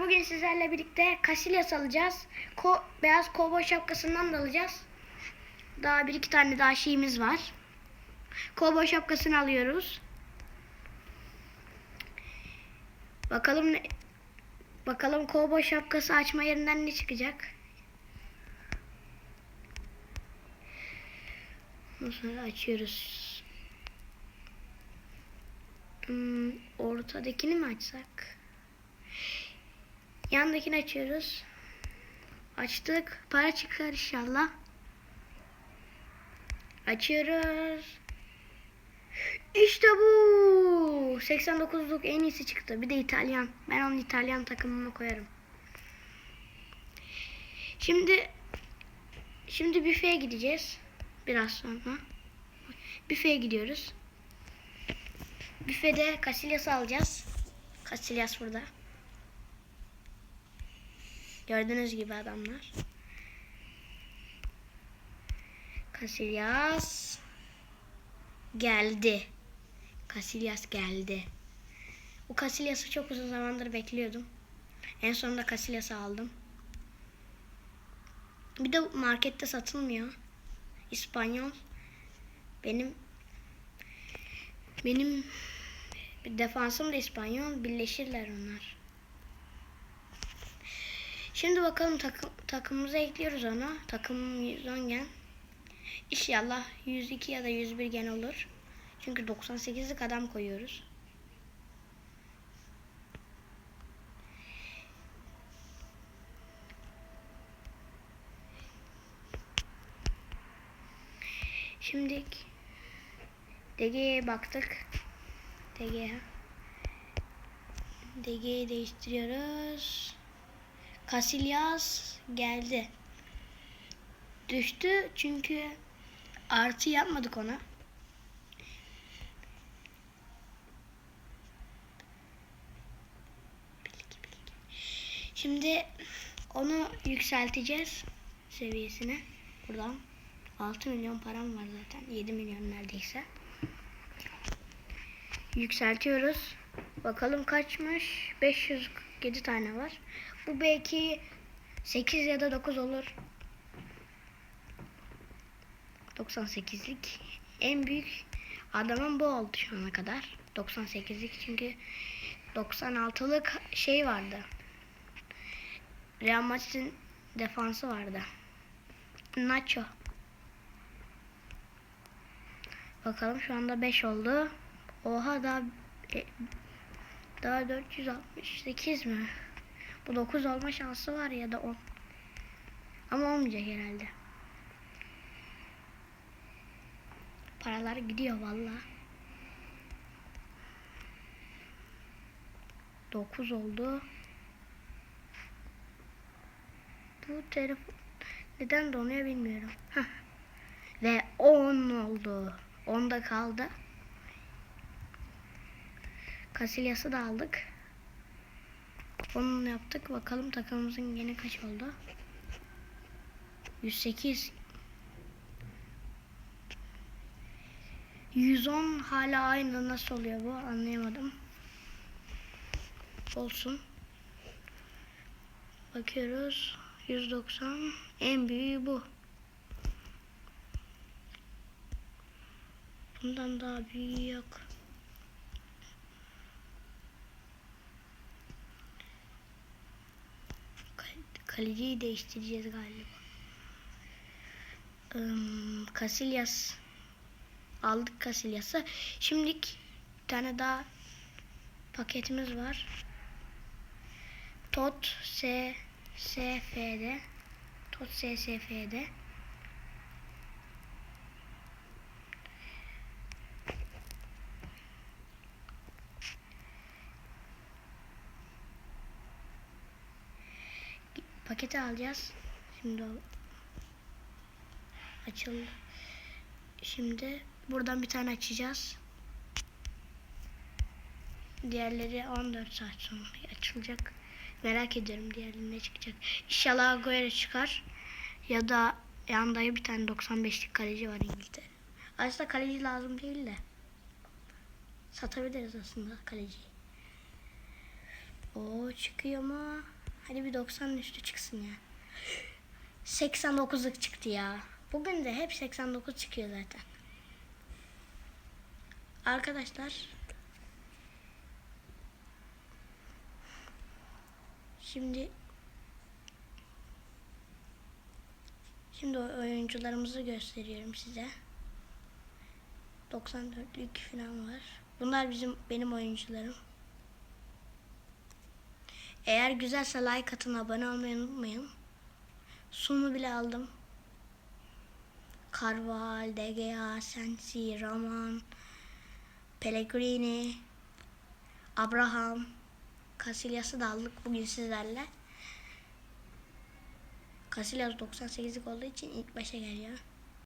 Bugün sizlerle birlikte Casillas alacağız. Ko beyaz kovboy şapkasından da alacağız. Daha bir iki tane daha şeyimiz var. Kovboy şapkasını alıyoruz. Bakalım ne, bakalım kovboy şapkası açma yerinden ne çıkacak. Sonra açıyoruz. Hmm, ortadakini mi açsak? Yandakini açıyoruz. Açtık. Para çıkar inşallah. Açıyoruz. İşte bu. 89'luk en iyisi çıktı. Bir de İtalyan. Ben onun İtalyan takımını koyarım. Şimdi şimdi büfeye gideceğiz. Biraz sonra. Büfeye gidiyoruz. Büfede Casillas'ı alacağız. Casillas burada. Gördüğünüz gibi adamlar. Casillas geldi. Casillas geldi. Bu Casillas'ı çok uzun zamandır bekliyordum. En sonunda Casillas'ı aldım. Bir de markette satılmıyor. İspanyol. Benim benim defansım da İspanyol. Birleşirler onlar. Şimdi bakalım takım, takımımıza ekliyoruz onu. Takım 110 gen. İnşallah 102 ya da 101 gen olur. Çünkü 98'lik adam koyuyoruz. Şimdi DG'ye baktık. DG DG'yi değiştiriyoruz. Casillas geldi. Düştü çünkü artı yapmadık ona. Şimdi onu yükselteceğiz seviyesine. Buradan 6 milyon param var zaten. 7 milyon neredeyse. Yükseltiyoruz. Bakalım kaçmış? 507 tane var. Bu belki 8 ya da 9 olur. 98'lik. En büyük adamın bu oldu şu ana kadar. 98'lik çünkü 96'lık şey vardı. Real Madrid'in defansı vardı. Nacho. Bakalım şu anda 5 oldu. Oha daha e, daha 468 mi? Bu 9 olma şansı var ya da 10. Ama olmayacak herhalde. Paralar gidiyor valla. 9 oldu. Bu telefon neden donuyor bilmiyorum. Heh. Ve 10 oldu. 10'da kaldı. Casillas'ı da aldık. Onu yaptık. Bakalım takımımızın yine kaç oldu? 108 110 hala aynı nasıl oluyor bu anlayamadım. Olsun. Bakıyoruz. 190 en büyüğü bu. Bundan daha büyüğü yok. Kaleciyi değiştireceğiz galiba. Casillas aldık Casillas'ı. Şimdilik bir tane daha paketimiz var. Tot S SF'de Tot SSF'de paketi alacağız. Şimdi açıldı. Şimdi buradan bir tane açacağız. Diğerleri 14 saat sonra açılacak. Merak ediyorum diğerleri ne çıkacak. İnşallah Agüero çıkar. Ya da yanda bir tane 95'lik kaleci var İngiltere. Aslında kaleci lazım değil de. Satabiliriz aslında kaleciyi. O çıkıyor mu? Hadi bir 90'ın üstü çıksın ya. 89'luk çıktı ya. Bugün de hep 89 çıkıyor zaten. Arkadaşlar Şimdi Şimdi oyuncularımızı gösteriyorum size. 94'lük falan var. Bunlar bizim benim oyuncularım. Eğer güzelse like atın, abone olmayı unutmayın. Sunu bile aldım. Carval, DGA, Sensi, Raman, Pellegrini, Abraham, Casillas'ı da aldık bugün sizlerle. Casillas 98'lik olduğu için ilk başa geliyor.